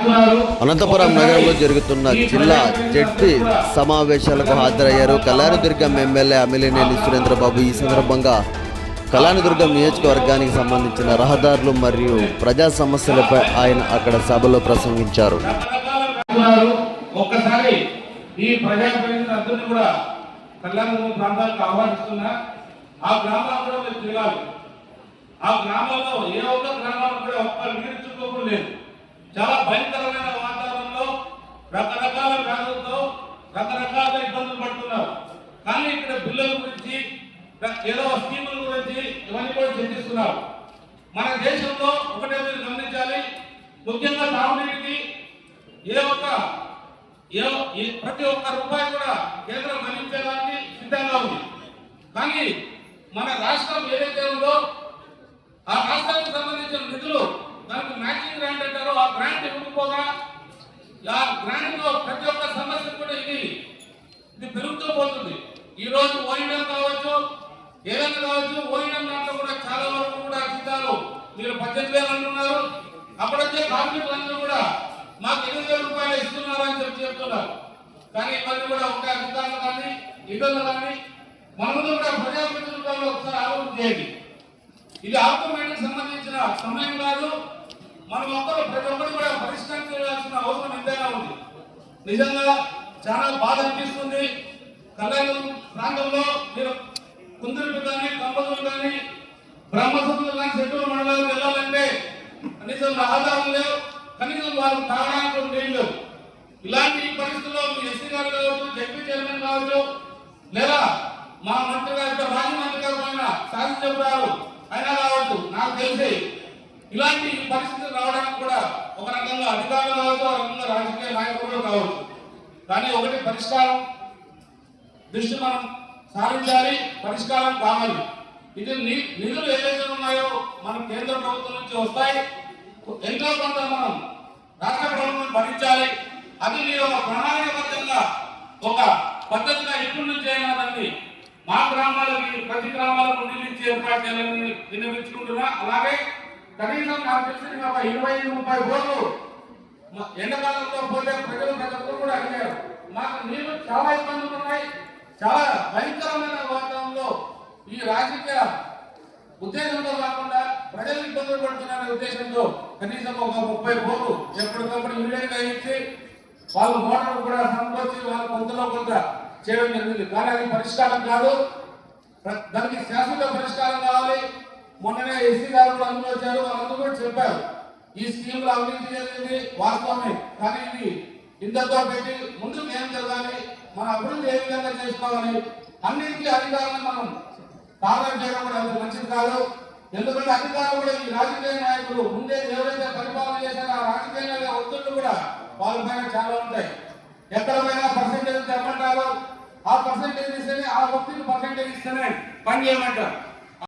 అనంతపురం నగరంలో జరుగుతున్న జిల్లా జడ్పీ సమావేశాలకు హాజరయ్యారు. కళ్యాణదుర్గం ఎమ్మెల్యే అమిలినేని సురేంద్రబాబు. ఈ సందర్భంగా కళ్యాణదుర్గం నియోజకవర్గానికి సంబంధించిన రహదారులు మరియు ప్రజా సమస్యలపై ఆయన అక్కడ సభలో ప్రసంగించారు. ఆహ్వానిస్తున్నా. ఆ గ్రామంలో ఏ ఒక్క గ్రామంలో కూడా ఒక్క నీరు చుట్టుకోకుండా లేదు. చాలా భయంకరమైన వాతావరణంలో రకరకాల వ్యాధులతో రకరకాల ఇబ్బందులు పడుతున్నారు. కానీ ఇక్కడ బిల్లుల గురించి ఏదో స్కీముల గురించి ఇవన్నీ కూడా చర్చిస్తున్నారు. మన దేశంలో ఒకటే మీరు గమనించాలి. ముఖ్యంగా తాగునీటికి ఏ ఒక్క ఏ ప్రతి ఒక్క రూపాయి కూడా కేంద్రం అందించడానికి సిద్ధంగా ఉంది. కానీ మన రాష్ట్రం ఏదైతే ఉందో ఆ రాష్ట్రానికి సంబంధించిన నిధులు దానికి మ్యాచింగ్ గ్రాంట్ అంటారో ఆ గ్రాంట్ ఇవ్వకపోగా ఆ గ్రాంట్లో ప్రతి ఒక్క సమస్య కూడా ఇది ఇది పెరుగుతూ ఈరోజు ఈ కావచ్చు ఏదైనా కావచ్చు ఓయిడం దాంట్లో కూడా చాలా వరకు కూడా జీతాలు మీరు పద్దెనిమిది వేలు అంటున్నారు. అప్పుడొచ్చే కార్మికులందరూ కూడా మాకు ఎనిమిది వేల రూపాయలు ఇస్తున్నారు అని చెప్పి చెప్తున్నారు. కానీ ఇవన్నీ కూడా ఒక అధికారులు కానీ ఇబ్బందులు కానీ మనము కూడా ప్రజాప్రతినిధులు ఒకసారి ఆలోచన చేయండి. ఇది ఆటోమేటిక్ సంబంధించిన సమయం కాదు. మనం ఒక్కరు ప్రతి ఒక్కరు కూడా పరిష్కరించాల్సిన అవసరం ఎంతైనా ఉంది. నిజంగా చాలా బాధ అనిపిస్తుంది. కళ్యాణం ప్రాంతంలో మీరు కుందురుకు కానీ కంపదులు కానీ బ్రహ్మసముద్రం కానీ చెట్టూరు మండలాలు వెళ్ళాలంటే కనీసం రహదారులు లేవు కనీసం వారు తాగడానికి కూడా నీళ్ళు లేవు. ఇలాంటి పరిస్థితుల్లో మీ ఎస్సీ గారు కావచ్చు జడ్పీ చైర్మన్ కావచ్చు లేదా మా మంత్రి గారు మాజీ మంత్రి గారు పైన శాసన చెప్పారు అయినా కావచ్చు నాకు తెలిసి ఇలాంటి పరిస్థితులు రావడానికి కూడా ఒక రకంగా అధికారులు కావచ్చు ఒక రకంగా రాజకీయ నాయకులు కావచ్చు. కానీ ఒకటి పరిష్కారం దృష్టి మనం సాధించాలి పరిష్కారం కావాలి. ఇది నిధులు ఏదైతే ఉన్నాయో మన కేంద్ర ప్రభుత్వం నుంచి వస్తాయి. ఎంతో కొంత మనం రాష్ట్ర ప్రభుత్వం భరించాలి. అది మీరు ఒక ప్రణాళికబద్ధంగా ఒక పద్ధతిగా ఇప్పటి నుంచి అయినా దాన్ని మా గ్రామాలకి ప్రతి గ్రామాలకు నిధులు ఏర్పాటు చేయాలని విన్నవించుకుంటున్నా అలాగే కనీసం నాకు తెలిసిన ఒక ఇరవై ముప్పై కోట్లు మ- ఎండాకాలంలో పోతే ప్రజలు ప్రజలు కూడా అడిగారు. మాకు నీళ్ళు చాలా ఇబ్బందులు ఉన్నాయి చాలా భయంకరమైన వాతావరణంలో ఈ రాజకీయ ఉద్దేశంతో కాకుండా ప్రజలు ఇబ్బందులు పడుతున్నారనే ఉద్దేశంతో కనీసం ఒక ముప్పై కోట్లు ఎప్పటికప్పుడు ఇమీడియట్గా ఇచ్చి వాళ్ళు మోటార్ కూడా సమకూర్చి వాళ్ళ కొంతలో కొంత చేయడం జరిగింది. కానీ అది పరిష్కారం కాదు. దానికి శాశ్వత పరిష్కారం కావాలి. మొన్ననే ఎస్సీ గారు కూడా అందులో వచ్చారు. వాళ్ళందరూ కూడా చెప్పారు. ఈ స్కీమ్లో అవినీతి జరిగింది వాస్తవమే. కానీ ఇది ఇంతతో పెట్టి ముందుకు ఏం జరగాలి? మన అభివృద్ధి ఏ విధంగా చేసుకోవాలి అన్నింటికీ అధికారాన్ని మనం తాళం చేయడం కూడా అంత మంచిది కాదు. ఎందుకంటే అధికారం కూడా ఈ రాజకీయ నాయకులు ముందే ఎవరైతే పరిపాలన చేశారో ఆ రాజకీయ నాయకుల ఒత్తిళ్ళు కూడా వాళ్ళ పైన చాలా ఉంటాయి. ఎక్కడ పర్సెంటేజ్ చెప్పంటారు ఆ పర్సెంటేజ్ ఇస్తేనే ఆ వ్యక్తికి పర్సెంటేజ్ ఇస్తేనే పని చేయమంటారు.